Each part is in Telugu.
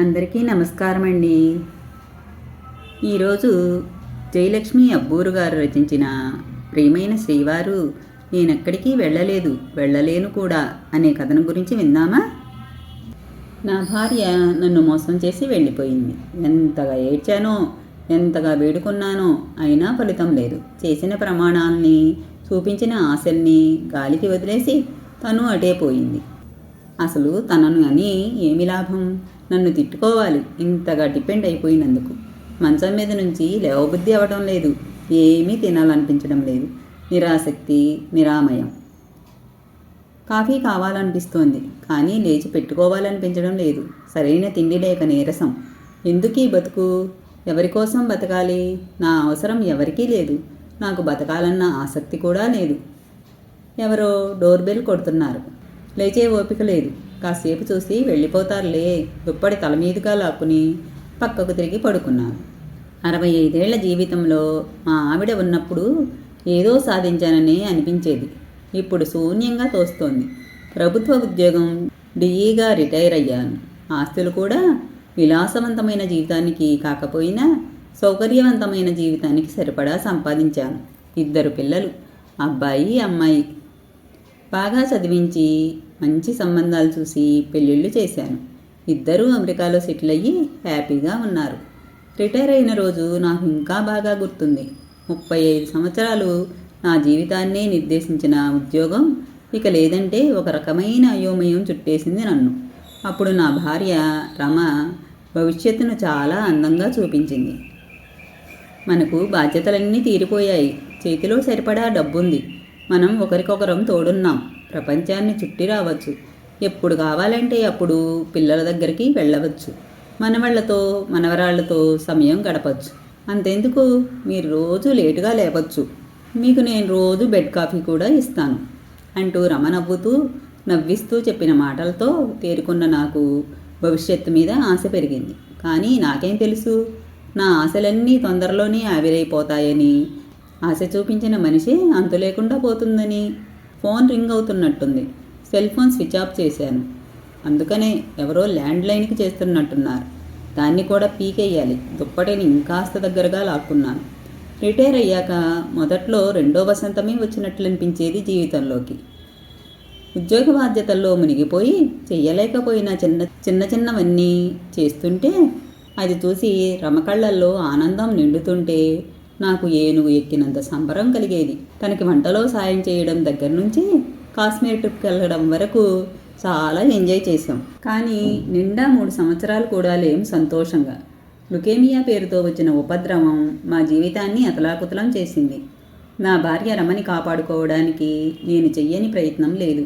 అందరికీ నమస్కారం అండి ఈరోజు జయలక్ష్మి అబ్బూరు గారు రచించిన ప్రియమైన శ్రీవారు నేనెక్కడికి వెళ్ళలేదు వెళ్ళలేను కూడా అనే కథనం గురించి విందామా? నా భార్య నన్ను మోసం చేసి వెళ్ళిపోయింది. ఎంతగా ఏడ్చానో ఎంతగా వేడుకున్నానో అయినా ఫలితం లేదు. చేసిన ప్రమాణాలని చూపించిన ఆశల్ని గాలికి వదిలేసి తను అటే పోయింది. అసలు తనను అని ఏమి లాభం? నన్ను తిట్టుకోవాలి. ఇంతగా డిపెండ్ అయిపోయినందుకు. మంచం మీద నుంచి లేవబుద్ధి అవ్వడం లేదు. ఏమీ తినాలనిపించడం లేదు. నిరాసక్తి నిరామయం. కాఫీ కావాలనిపిస్తోంది కానీ లేచి పెట్టుకోవాలనిపించడం లేదు. సరైన తిండి లేక నీరసం. ఎందుకీ బతుకు? ఎవరి కోసం బతకాలి? నా అవసరం ఎవరికీ లేదు. నాకు బతకాలన్న ఆసక్తి కూడా లేదు. ఎవరో డోర్ బెల్ కొడుతున్నారు. లేచే ఓపిక లేదు. కాసేపు చూసి వెళ్ళిపోతారులే. దుప్పటి తల మీదుగా లాక్కుని పక్కకు తిరిగి పడుకున్నాను అరవై ఐదేళ్ళ జీవితంలో మా ఆవిడ ఉన్నప్పుడు ఏదో సాధించానని అనిపించేది. ఇప్పుడు శూన్యంగా తోస్తోంది. ప్రభుత్వ ఉద్యోగం డిఈగా రిటైర్ అయ్యాను. ఆస్తులు కూడా విలాసవంతమైన జీవితానికి కాకపోయినా సౌకర్యవంతమైన జీవితానికి సరిపడా సంపాదించాను. ఇద్దరు పిల్లలు అబ్బాయి అమ్మాయి. బాగా చదివించి మంచి సంబంధాలు చూసి పెళ్ళిళ్ళు చేశాను. ఇద్దరూ అమెరికాలో సెటిల్ అయ్యి హ్యాపీగా ఉన్నారు. రిటైర్ అయిన రోజు నాకు ఇంకా బాగా గుర్తుంది. ముప్పై ఐదు సంవత్సరాలు నా జీవితాన్నే నిర్దేశించిన ఉద్యోగం ఇక లేదంటే ఒక రకమైన అయోమయం చుట్టేసింది నన్ను. అప్పుడు నా భార్య రమ భవిష్యత్తును చాలా అందంగా చూపించింది. మనకు బాధ్యతలన్నీ తీరిపోయాయి. చేతిలో సరిపడా డబ్బుంది. మనం ఒకరికొకరం తోడున్నాం. ప్రపంచాన్ని చుట్టి రావచ్చు. ఎప్పుడు కావాలంటే అప్పుడు పిల్లల దగ్గరికి వెళ్ళవచ్చు. మనవాళ్ళతో మనవరాళ్ళతో సమయం గడపచ్చు. అంతెందుకు? మీరు రోజు లేటుగా లేవచ్చు మీకు నేను రోజు బెడ్ కాఫీ కూడా ఇస్తాను. అంటూ రమ నవ్వుతూ నవ్విస్తూ చెప్పిన మాటలతో తేరుకున్న నాకు భవిష్యత్తు మీద ఆశ పెరిగింది. కానీ నాకేం తెలుసు? నా ఆశలన్నీ తొందరలోనే ఆవిరైపోతాయని. ఆశ చూపించిన మనిషి అంతు లేకుండా పోతుందని. ఫోన్ రింగ్ అవుతున్నట్టుంది. సెల్ ఫోన్ స్విచ్ ఆఫ్ చేశాను. అందుకనే ఎవరో ల్యాండ్ లైన్కి చేస్తున్నట్టున్నారు. దాన్ని కూడా పీకేయాలి. దుప్పటిని ఇంకాస్త దగ్గరగా లాక్కున్నాను. రిటైర్ అయ్యాక మొదట్లో రెండో వసంతమే వచ్చినట్లు అనిపించేది జీవితంలోకి. ఉద్యోగ బాధ్యతల్లో మునిగిపోయి చెయ్యలేకపోయిన చిన్న చిన్న చిన్నవన్నీ చేస్తుంటే అది చూసి రమకళ్ళల్లో ఆనందం నిండుతుంటే నాకు ఏనుగు ఎక్కినంత సంబరం కలిగేది. తనకి వంటలో సాయం చేయడం దగ్గర నుంచి కాశ్మీర్ ట్రిప్కి వెళ్ళడం వరకు చాలా ఎంజాయ్ చేసాం కానీ నిండా మూడు సంవత్సరాలు కూడా లేం సంతోషంగా. లుకేమియా పేరుతో వచ్చిన ఉపద్రవం మా జీవితాన్ని అతలాకుతలం చేసింది. నా భార్య రమని కాపాడుకోవడానికి నేను చెయ్యని ప్రయత్నం లేదు.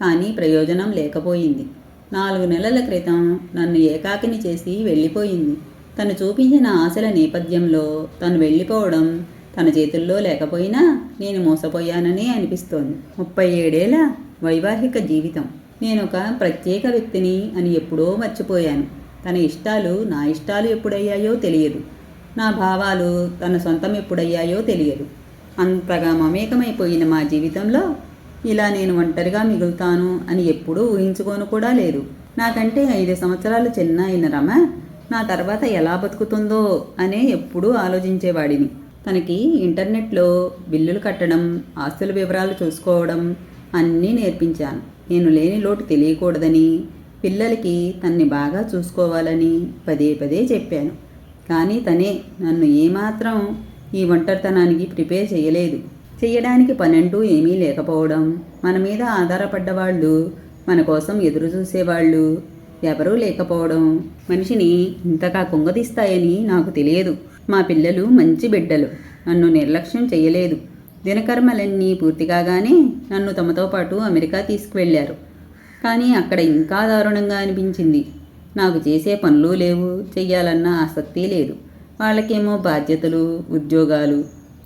కానీ ప్రయోజనం లేకపోయింది. నాలుగు నెలల క్రితం నన్ను ఏకాకిని చేసి వెళ్ళిపోయింది. తను చూపించిన ఆశల నేపథ్యంలో తను వెళ్ళిపోవడం తన చేతుల్లో లేకపోయినా నేను మోసపోయాననే అనిపిస్తోంది. ముప్పై ఏడేళ్ళ వైవాహిక జీవితం. నేను ఒక ప్రత్యేక వ్యక్తిని అని ఎప్పుడో మర్చిపోయాను. తన ఇష్టాలు నా ఇష్టాలు ఎప్పుడయ్యాయో తెలియదు. నా భావాలు తన సొంతం ఎప్పుడయ్యాయో తెలియదు. అంతగా మమేకమైపోయిన మా జీవితంలో ఇలా నేను ఒంటరిగా మిగులుతాను అని ఎప్పుడూ ఊహించుకోను కూడా లేదు. నాకంటే ఐదు సంవత్సరాలు చిన్న అయిన రమ నా తర్వాత ఎలా బతుకుతుందో అనే ఎప్పుడూ ఆలోచించేవాడిని. తనకి ఇంటర్నెట్లో బిల్లులు కట్టడం ఆస్తుల వివరాలు చూసుకోవడం అన్నీ నేర్పించాను. నేను లేని లోటు తెలియకూడదని పిల్లలకి తన్ని బాగా చూసుకోవాలని పదే పదే చెప్పాను. కానీ తనే నన్ను ఏమాత్రం ఈ ఒంటరితనానికి ప్రిపేర్ చేయలేదు. చేయడానికి పనంటూ ఏమీ లేకపోవడం మన మీద ఆధారపడ్డ వాళ్ళు మన కోసం ఎదురు చూసేవాళ్ళు ఎవరూ లేకపోవడం. మనిషిని ఇంతగా కుంగదీస్తాయని నాకు తెలియదు. మా పిల్లలు మంచి బిడ్డలు. నన్ను నిర్లక్ష్యం చేయలేదు దినకర్మలన్నీ పూర్తి కాగానే నన్ను తమతో పాటు అమెరికా తీసుకువెళ్ళారు. కానీ అక్కడ ఇంకా దారుణంగా అనిపించింది. నాకు చేసే పనులు లేవు. చెయ్యాలన్న ఆసక్తి లేదు. వాళ్ళకేమో బాధ్యతలు ఉద్యోగాలు.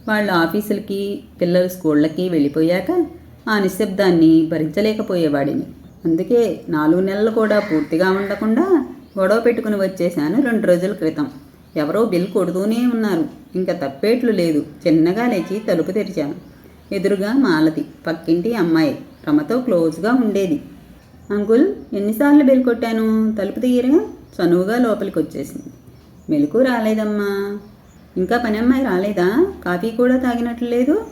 వాళ్ళ ఆఫీసులకి పిల్లల స్కూళ్ళకి వెళ్ళిపోయాక ఆ నిశ్శబ్దాన్ని భరించలేకపోయేవాడిని. అందుకే నాలుగు నెలలు కూడా పూర్తిగా ఉండకుండా గొడవ పెట్టుకుని వచ్చేశాను రెండు రోజుల క్రితం. ఎవరో బిల్ కొడుతూనే ఉన్నారు. ఇంకా తప్పేట్లు లేదు. చిన్నగా లేచి తలుపు తెరిచాను. ఎదురుగా మాలతి పక్కింటి అమ్మాయి రమతో క్లోజ్గా ఉండేది. అంకుల్ ఎన్నిసార్లు బెల్ కొట్టాను? తలుపు తీయరా చనువుగా లోపలికి వచ్చేసింది మెలకు రాలేదమ్మా. ఇంకా పని అమ్మాయి రాలేదా? కాఫీ కూడా తాగినట్లు లేదు.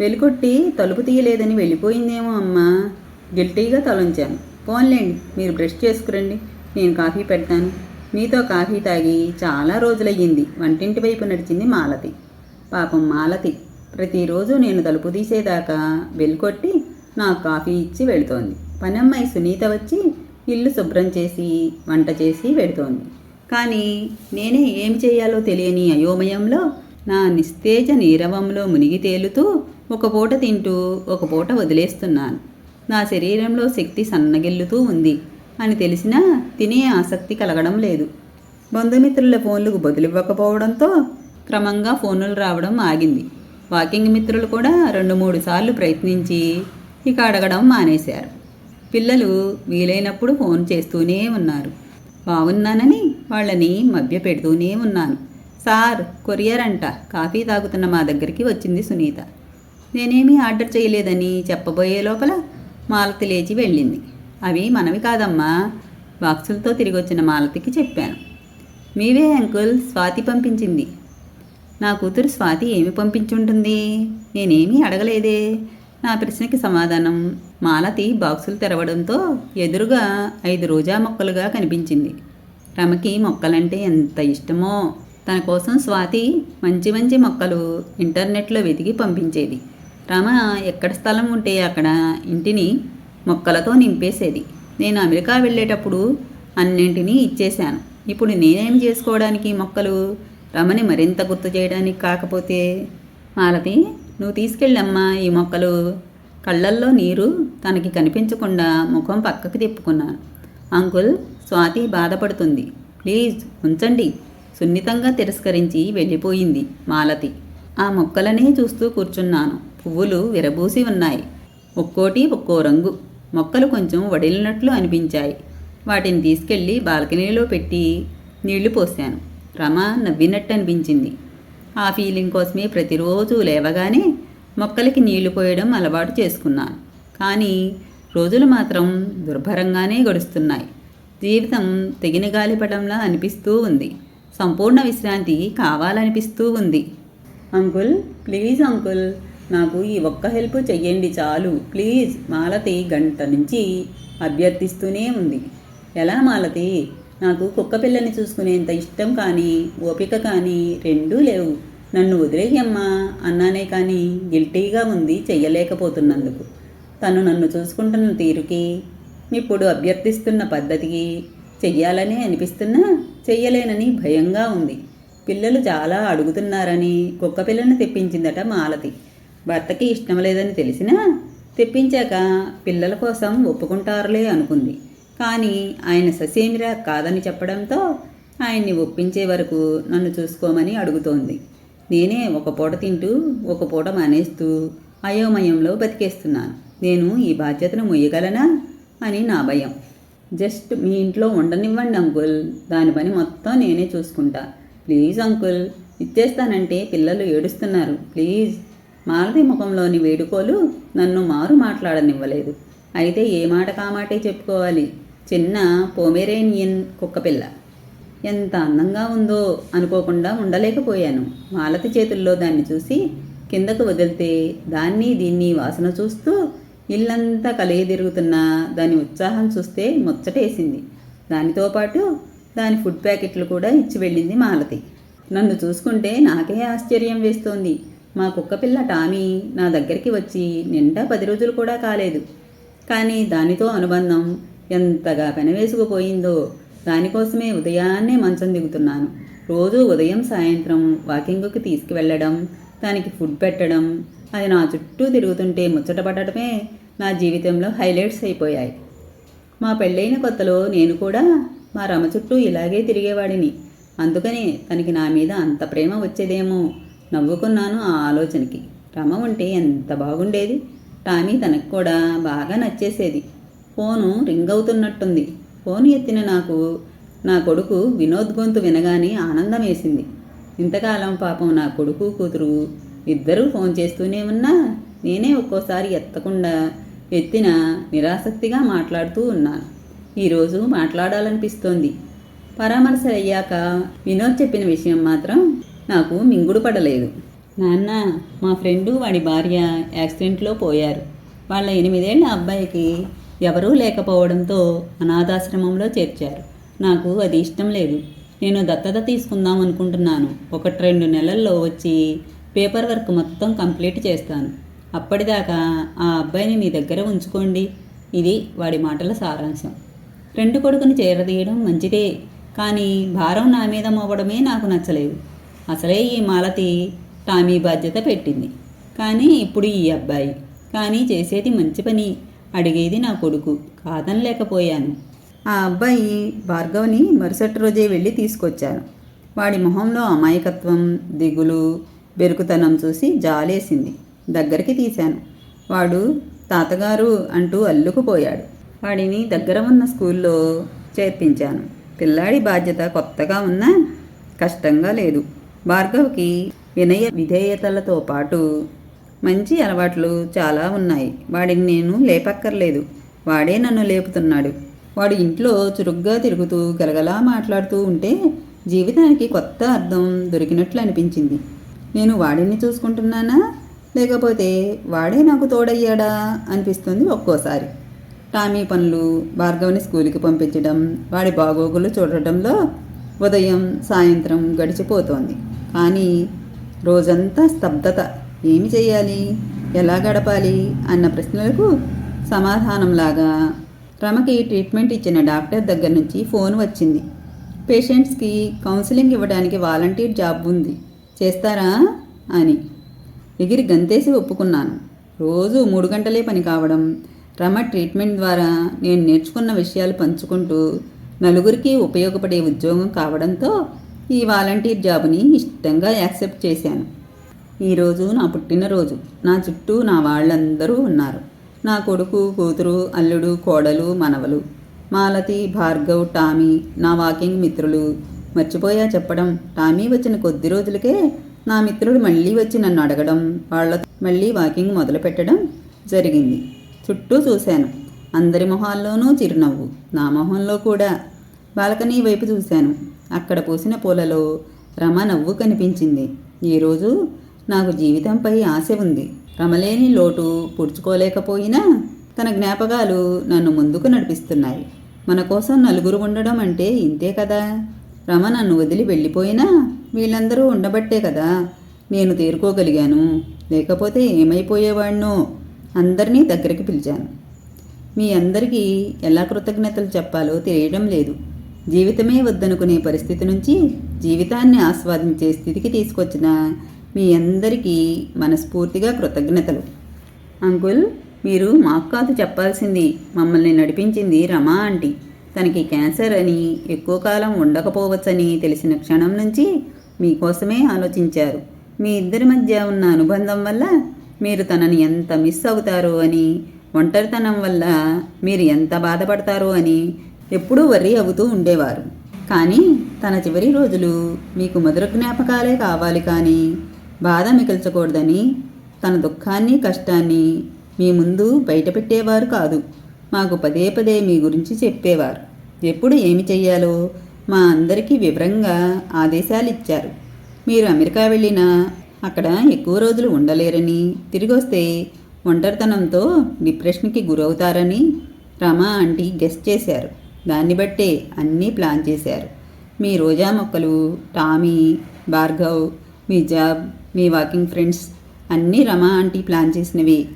వెలుకొట్టి తలుపు తీయలేదని వెళ్ళిపోయిందేమో అమ్మా. గిల్టీగా తలంచాను. పోన్లేండి మీరు బ్రష్ చేసుకురండి. నేను కాఫీ పెడతాను. మీతో కాఫీ తాగి చాలా రోజులయ్యింది. వంటింటి వైపు నడిచింది మాలతి. పాపం మాలతి ప్రతిరోజు నేను తలుపు తీసేదాకా వెలుకొట్టి నాకు కాఫీ ఇచ్చి వెళుతోంది. పనమ్మాయి సునీత వచ్చి ఇల్లు శుభ్రం చేసి వంట చేసి వెళుతోంది కానీ నేనే ఏం చేయాలో తెలియని అయోమయంలో నా నిస్తేజ నీరవంలో మునిగి తేలుతూ ఒక పూట తింటూ ఒక పూట వదిలేస్తున్నాను. నా శరీరంలో శక్తి సన్నగిల్లుతూ ఉంది అని తెలిసినా తినే ఆసక్తి కలగడం లేదు. బంధుమిత్రుల ఫోన్లకు బదులివ్వకపోవడంతో క్రమంగా ఫోన్లు రావడం ఆగింది. వాకింగ్ మిత్రులు కూడా రెండు మూడు సార్లు ప్రయత్నించి ఇక అడగడం మానేశారు. పిల్లలు వీలైనప్పుడు ఫోన్ చేస్తూనే ఉన్నారు. బాగున్నానని వాళ్ళని మభ్య పెడుతూనే ఉన్నాను. సార్ కొరియర్ అంట. కాఫీ తాగుతున్న మా దగ్గరికి వచ్చింది సునీత. నేనేమీ ఆర్డర్ చేయలేదని చెప్పబోయే లోపల మాలతి లేచి వెళ్ళింది. అవి మనవి కాదమ్మా. బాక్సులతో తిరిగి వచ్చిన మాలతికి చెప్పాను. మీవే అంకుల్ స్వాతి పంపించింది. నా కూతురు స్వాతి ఏమి పంపించుంటుంది? నేనేమీ అడగలేదే. నా ప్రశ్నకి సమాధానం. మాలతి బాక్సులు తెరవడంతో ఎదురుగా ఐదు రోజా మొక్కలుగా కనిపించింది. రమకి మొక్కలంటే ఎంత ఇష్టమో. తన కోసం స్వాతి మంచి మంచి మొక్కలు ఇంటర్నెట్లో వెతికి పంపించేది. రమ ఎక్కడ స్థలం ఉంటే అక్కడ ఇంటిని మొక్కలతో నింపేసేది. నేను అమెరికా వెళ్ళేటప్పుడు అన్నింటినీ ఇచ్చేశాను. ఇప్పుడు నేనేం చేసుకోవడానికి మొక్కలు? రమని మరింత గుర్తు చేయడానికి కాకపోతే మాలతి నువ్వు తీసుకెళ్ళమ్మా ఈ మొక్కలు. కళ్ళల్లో నీరు తనకి కనిపించకుండా ముఖం పక్కకు తిప్పుకున్నాను. అంకుల్ స్వాతి బాధపడుతుంది. ప్లీజ్ ఉంచండి. సున్నితంగా తిరస్కరించి వెళ్ళిపోయింది మాలతి. ఆ మొక్కలనే చూస్తూ కూర్చున్నాను. పువ్వులు విరబూసి ఉన్నాయి. ఒక్కోటి ఒక్కో రంగు. మొక్కలు కొంచెం వడిలినట్లు అనిపించాయి. వాటిని తీసుకెళ్ళి బాల్కనీలో పెట్టి నీళ్ళు పోశాను. రమ నవ్వినట్టు అనిపించింది. ఆ ఫీలింగ్ కోసమే ప్రతిరోజు లేవగానే మొక్కలకి నీళ్ళు పోయడం అలవాటు చేసుకున్నాను. కానీ రోజులు మాత్రం దుర్భరంగానే గడుస్తున్నాయి. జీవితం తెగిన గాలిపటంలా అనిపిస్తూ ఉంది. సంపూర్ణ విశ్రాంతి కావాలనిపిస్తూ ఉంది. అంకుల్ ప్లీజ్ అంకుల్ నాకు ఈ ఒక్క హెల్ప్ చెయ్యండి చాలు. ప్లీజ్ మాలతి గంట నుంచి అభ్యర్థిస్తూనే ఉంది. ఎలా మాలతి? నాకు కుక్క పిల్లని చూసుకునేంత ఇష్టం కానీ ఓపిక కానీ రెండూ లేవు. నన్ను వదిలేయమ్మా అన్నానే కానీ గిల్టీగా ఉంది చెయ్యలేకపోతున్నందుకు. తను నన్ను చూసుకుంటున్న తీరుకి ఇప్పుడు అభ్యర్థిస్తున్న పద్ధతికి చెయ్యాలని అనిపిస్తున్నా చెయ్యలేనని భయంగా ఉంది. పిల్లలు చాలా అడుగుతున్నారని కుక్క పిల్లను తెప్పించిందట మాలతి. భర్తకి ఇష్టం లేదని తెలిసినా తెప్పించాక పిల్లల కోసం ఒప్పుకుంటారులే అనుకుంది. కానీ ఆయన ససేమిరా కాదని చెప్పడంతో ఆయన్ని ఒప్పించే వరకు నన్ను చూసుకోమని అడుగుతోంది. నేనే ఒక పూట తింటూ ఒక పూట మానేస్తూ అయోమయంలో బతికేస్తున్నాను. నేను ఈ బాధ్యతను మొయ్యగలనా అని నా భయం. జస్ట్ మీ ఇంట్లో ఉండనివ్వండి అంకుల్. దాని పని మొత్తం నేనే చూసుకుంటా. ప్లీజ్ అంకుల్ ఇచ్చేస్తానంటే పిల్లలు ఏడుస్తున్నారు. ప్లీజ్. మాలతి ముఖంలోని వేడుకోలు నన్ను మారు మాట్లాడనివ్వలేదు. అయితే ఏ మాట కామాటే చెప్పుకోవాలి. చిన్న పోమెరేనియన్ కుక్కపిల్ల. ఎంత అందంగా ఉందో అనుకోకుండా ఉండలేకపోయాను. మాలతి చేతుల్లో దాన్ని చూసి కిందకు వదిలితే దాన్ని దీన్ని వాసన చూస్తూ ఇల్లంతా కలిగి తిరుగుతున్న దాని ఉత్సాహం చూస్తే ముచ్చటేసింది. దానితో పాటు దాని ఫుడ్ ప్యాకెట్లు కూడా ఇచ్చి వెళ్ళింది మాలతి. నన్ను చూసుకుంటే నాకే ఆశ్చర్యం వేస్తోంది. మా కుక్కపిల్ల టామీ నా దగ్గరికి వచ్చి నిండా పది రోజులు కూడా కాలేదు. కానీ దానితో అనుబంధం ఎంతగా పెనవేసుకుపోయిందో దానికోసమే ఉదయాన్నే మంచం దిగుతున్నాను. రోజు ఉదయం సాయంత్రం వాకింగ్కి తీసుకువెళ్ళడం దానికి ఫుడ్ పెట్టడం అది నా చుట్టూ తిరుగుతుంటే ముచ్చటపడటమే నా జీవితంలో హైలైట్స్ అయిపోయాయి. మా పెళ్ళైన కొత్తలో నేను కూడా మా రమ చుట్టూ ఇలాగే తిరిగేవాడిని. అందుకనే తనకి నా మీద అంత ప్రేమ వచ్చేదేమో నవ్వుకున్నాను ఆ ఆలోచనకి. రమ ఉంటే ఎంత బాగుండేది? టామీ తనకు కూడా బాగా నచ్చేసేది. ఫోను రింగ్ అవుతున్నట్టుంది ఫోన్ ఎత్తిన నాకు నా కొడుకు వినోద్ గొంతు వినగానే ఆనందం వేసింది. ఇంతకాలం పాపం నా కొడుకు కూతురు ఇద్దరూ ఫోన్ చేస్తూనే ఉన్నా నేనే ఒక్కోసారి ఎత్తకుండా ఎత్తిన నిరాసక్తిగా మాట్లాడుతూ ఉన్నాను. ఈరోజు మాట్లాడాలనిపిస్తోంది. పరామర్శ అయ్యాక వినోద్ చెప్పిన విషయం మాత్రం నాకు మింగుడు పడలేదు. నాన్న మా ఫ్రెండు వాడి భార్య యాక్సిడెంట్లో పోయారు. వాళ్ళ ఎనిమిదేళ్ళ అబ్బాయికి ఎవరూ లేకపోవడంతో అనాథాశ్రమంలో చేర్చారు. నాకు అది ఇష్టం లేదు. నేను దత్తత తీసుకుందాం అనుకుంటున్నాను. ఒకటి రెండు నెలల్లో వచ్చి పేపర్ వర్క్ మొత్తం కంప్లీట్ చేస్తాను. అప్పటిదాకా ఆ అబ్బాయిని మీ దగ్గర ఉంచుకోండి. ఇది వాడి మాటల సారాంశం. ఫ్రెండ్ కొడుకుని చేరదీయడం మంచిదే కానీ భారం నా మీద మోవడమే నాకు నచ్చలేదు. అసలే ఈ మాలతి టామీ బాధ్యత పెట్టింది. కానీ ఇప్పుడు ఈ అబ్బాయి కానీ చేసేది మంచి పని అడిగేది నా కొడుకు కాదనలేకపోయాను. ఆ అబ్బాయి భార్గవ్ని మరుసటి రోజే వెళ్ళి తీసుకొచ్చాను వాడి మొహంలో అమాయకత్వం దిగులు బెరుకుతనం చూసి జాలేసింది. దగ్గరికి తీశాను. వాడు తాతగారు అంటూ అల్లుకుపోయాడు. వాడిని దగ్గర ఉన్న స్కూల్లో చేర్పించాను. పిల్లాడి బాధ్యత కొత్తగా ఉన్నా కష్టంగా లేదు. భార్గవ్కి వినయ విధేయతలతో పాటు మంచి అలవాట్లు చాలా ఉన్నాయి. వాడిని నేను లేపక్కర్లేదు. వాడే నన్ను లేపుతున్నాడు. వాడు ఇంట్లో చురుగ్గా తిరుగుతూ గలగలా మాట్లాడుతూ ఉంటే జీవితానికి కొత్త అర్థం దొరికినట్లు అనిపించింది. నేను వాడిని చూసుకుంటున్నానా? లేకపోతే వాడే నాకు తోడయ్యాడా? అనిపిస్తుంది ఒక్కోసారి. టామీ పనులు భార్గవ్ని స్కూల్కి పంపించడం వాడి బాగోగులు చూడటంలో ఉదయం సాయంత్రం గడిచిపోతోంది. కానీ రోజంతా స్తబ్దత. ఏమి చేయాలి ఎలా గడపాలి? అన్న ప్రశ్నలకు సమాధానంలాగా రమకి ట్రీట్మెంట్ ఇచ్చిన డాక్టర్ దగ్గర నుంచి ఫోన్ వచ్చింది. పేషెంట్స్కి కౌన్సిలింగ్ ఇవ్వడానికి వాలంటీర్ జాబ్ ఉంది. చేస్తారా? అని. ఎగిరి గంతేసి ఒప్పుకున్నాను. రోజు మూడు గంటలే పని కావడం రమ ట్రీట్మెంట్ ద్వారా నేను నేర్చుకున్న విషయాలు పంచుకుంటూ నలుగురికి ఉపయోగపడే ఉద్యోగం కావడంతో ఈ వాలంటీర్ జాబుని ఇష్టంగా యాక్సెప్ట్ చేశాను. ఈరోజు నా పుట్టినరోజు. నా చుట్టూ నా వాళ్ళందరూ ఉన్నారు. నా కొడుకు కూతురు అల్లుడు కోడలు మనవలు. మాలతి భార్గవ్ టామీ నా వాకింగ్ మిత్రులు. మర్చిపోయా చెప్పడం. టామీ వచ్చిన కొద్ది రోజులకే నా మిత్రుడు మళ్ళీ వచ్చి నన్ను అడగడం వాళ్ళ మళ్ళీ వాకింగ్ మొదలుపెట్టడం జరిగింది. చుట్టూ చూశాను. అందరి మొహాల్లోనూ చిరునవ్వు. నా మొహంలో కూడా బాల్కనీ వైపు చూశాను. అక్కడ పూసిన పూలలో రమ నవ్వు కనిపించింది. ఈరోజు నాకు జీవితంపై ఆశ ఉంది. రమలేని లోటు పుడుచుకోలేకపోయినా తన జ్ఞాపకాలు నన్ను ముందుకు నడిపిస్తున్నాయి. మన కోసం నలుగురు ఉండడం అంటే ఇంతే కదా? రమ నన్ను వదిలి వెళ్ళిపోయినా వీళ్ళందరూ ఉండబట్టే కదా నేను తేరుకోగలిగాను. లేకపోతే ఏమైపోయేవాడినో అందరినీ దగ్గరికి పిలిచాను. మీ అందరికీ ఎలా కృతజ్ఞతలు చెప్పాలో తెలియడం లేదు. జీవితమే వద్దనుకునే పరిస్థితి నుంచి జీవితాన్ని ఆస్వాదించే స్థితికి తీసుకొచ్చిన మీ అందరికీ మనస్ఫూర్తిగా కృతజ్ఞతలు. అంకుల్ మీరు మాకు కాదు చెప్పాల్సింది మమ్మల్ని నడిపించింది రమా ఆంటీ. తనకి క్యాన్సర్ అని ఎక్కువ కాలం ఉండకపోవచ్చని తెలిసిన క్షణం నుంచి మీకోసమే ఆలోచించారు. మీ ఇద్దరి మధ్య ఉన్న అనుబంధం వల్ల మీరు తనని ఎంత మిస్ అవుతారో అని ఒంటరితనం వల్ల మీరు ఎంత బాధపడతారో అని ఎప్పుడూ వర్రీ అవుతూ ఉండేవారు. కానీ తన చివరి రోజులు మీకు మధుర జ్ఞాపకాలే కావాలి కానీ బాధ మిగల్చకూడదని తన దుఃఖాన్ని కష్టాన్ని మీ ముందు బయటపెట్టేవారు కాదు. మాకు పదే పదే మీ గురించి చెప్పేవారు. ఎప్పుడు ఏమి చెయ్యాలో మా అందరికీ వివరంగా ఆదేశాలు ఇచ్చారు మీరు అమెరికా వెళ్ళినా అక్కడ ఎక్కువ రోజులు ఉండలేరని తిరిగి వస్తే ఒంటరితనంతో డిప్రెషన్కి గురవుతారని రమా ఆంటీ గెస్ట్ చేశారు. దాన్ని బట్టే అన్నీ ప్లాన్ చేశారు. మీ రోజా మొక్కలు టామీ భార్గవ్ మీ జాబ్ మీ వాకింగ్ ఫ్రెండ్స్ అన్నీ రమా ఆంటీ ప్లాన్ చేసినవి.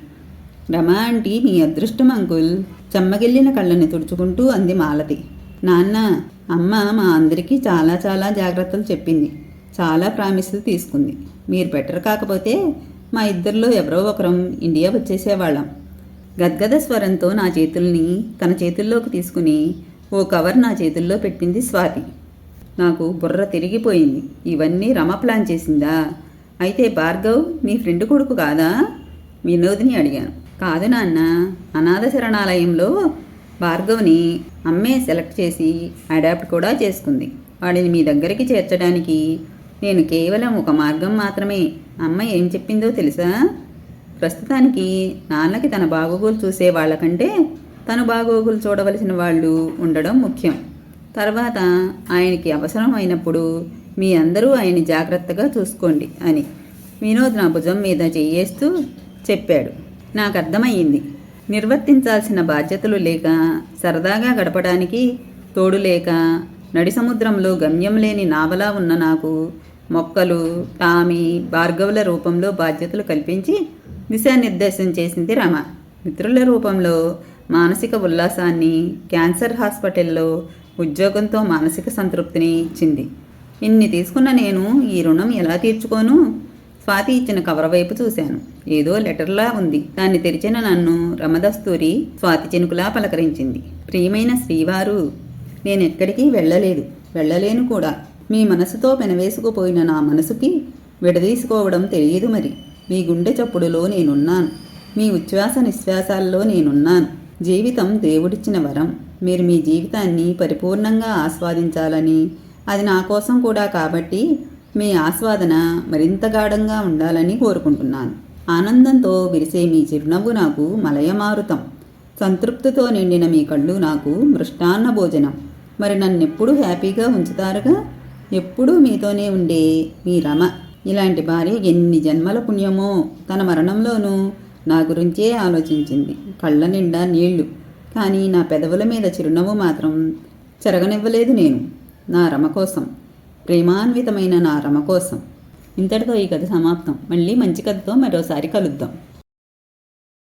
రమా ఆంటీ మీ అదృష్టం అంకుల్ చెమ్మగిల్లిన కళ్ళని తుడుచుకుంటూ అంది మాలతి. నాన్న అమ్మ మా అందరికీ చాలా చాలా జాగ్రత్తలు చెప్పింది. చాలా ప్రామిసులు తీసుకుంది. మీరు బెటర్ కాకపోతే మా ఇద్దరిలో ఎవరో ఒకరం ఇండియా వచ్చేసేవాళ్ళం. గద్గద స్వరంతో నా చేతుల్ని తన చేతుల్లోకి తీసుకుని ఓ కవర్ నా చేతుల్లో పెట్టింది స్వాతి. నాకు బుర్ర తిరిగిపోయింది. ఇవన్నీ రమ ప్లాన్ చేసిందా? అయితే భార్గవ్ మీ ఫ్రెండ్ కొడుకు కాదా? వినోద్ని అడిగాను. కాదు నాన్న అనాథ శరణాలయంలో భార్గవ్ని అమ్మే సెలెక్ట్ చేసి అడాప్ట్ కూడా చేసుకుంది. వాడిని మీ దగ్గరికి చేర్చడానికి నేను కేవలం ఒక మార్గం మాత్రమే అమ్మ ఏం చెప్పిందో తెలుసా? ప్రస్తుతానికి నాన్నకి తన బాగోగులు చూసే వాళ్ళకంటే తను బాగోగులు చూడవలసిన వాళ్ళు ఉండడం ముఖ్యం. తర్వాత ఆయనకి అవసరమైనప్పుడు మీ అందరూ ఆయన్ని జాగ్రత్తగా చూసుకోండి అని వినోద్ నా భుజం మీద చెయ్యేస్తూ చెప్పాడు. నాకు అర్థమయ్యింది నిర్వర్తించాల్సిన బాధ్యతలు లేక సరదాగా గడపడానికి తోడు లేక నడి సముద్రంలో గమ్యం లేని నావలా ఉన్న నాకు మొక్కలు టామీ భార్గవుల రూపంలో బాధ్యతలు కల్పించి దిశానిర్దేశం చేసింది రమ. మిత్రుల రూపంలో మానసిక ఉల్లాసాన్ని క్యాన్సర్ హాస్పిటల్లో ఉద్యోగంతో మానసిక సంతృప్తిని ఇచ్చింది. ఇన్ని తీసుకున్న నేను ఈ రుణం ఎలా తీర్చుకోను? స్వాతి ఇచ్చిన కవర్ వైపు చూశాను. ఏదో లెటర్లా ఉంది. దాన్ని తెరిచిన నన్ను రమదస్తూరి స్వాతి చినుకులా పలకరించింది. ప్రియమైన శ్రీవారు నేను ఎక్కడికి వెళ్ళలేదు. వెళ్ళలేను కూడా. మీ మనసుతో పెనవేసుకుపోయిన నా మనసుకి విడదీసుకోవడం తెలియదు మరి. మీ గుండె చప్పుడులో నేనున్నాను. మీ ఉచ్ఛ్వాస నిశ్వాసాల్లో నేనున్నాను. జీవితం దేవుడిచ్చిన వరం. మీరు మీ జీవితాన్ని పరిపూర్ణంగా ఆస్వాదించాలని. అది నా కోసం కూడా కాబట్టి మీ ఆస్వాదన మరింత గాఢంగా ఉండాలని కోరుకుంటున్నాను. ఆనందంతో విరిసే మీ చిరునవ్వు నాకు మలయమారుతం. సంతృప్తితో నిండిన మీ కళ్ళు నాకు మృష్టాన్న భోజనం మరి నన్నెప్పుడు హ్యాపీగా ఉంచుతారుగా? ఎప్పుడూ మీతోనే ఉండే మీ రమ. ఇలాంటి భార్య ఎన్ని జన్మల పుణ్యమో తన మరణంలోనూ నా గురించే ఆలోచించింది. కళ్ళ నిండా నీళ్ళు. కానీ నా పెదవుల మీద చిరునవ్వు మాత్రం చెరగనివ్వలేదు నేను. నా రమ కోసం. ప్రేమాన్వితమైన నా రమ కోసం. ఇంతటితో ఈ కథ సమాప్తం. మళ్ళీ మంచి కథతో మరోసారి కలుద్దాం.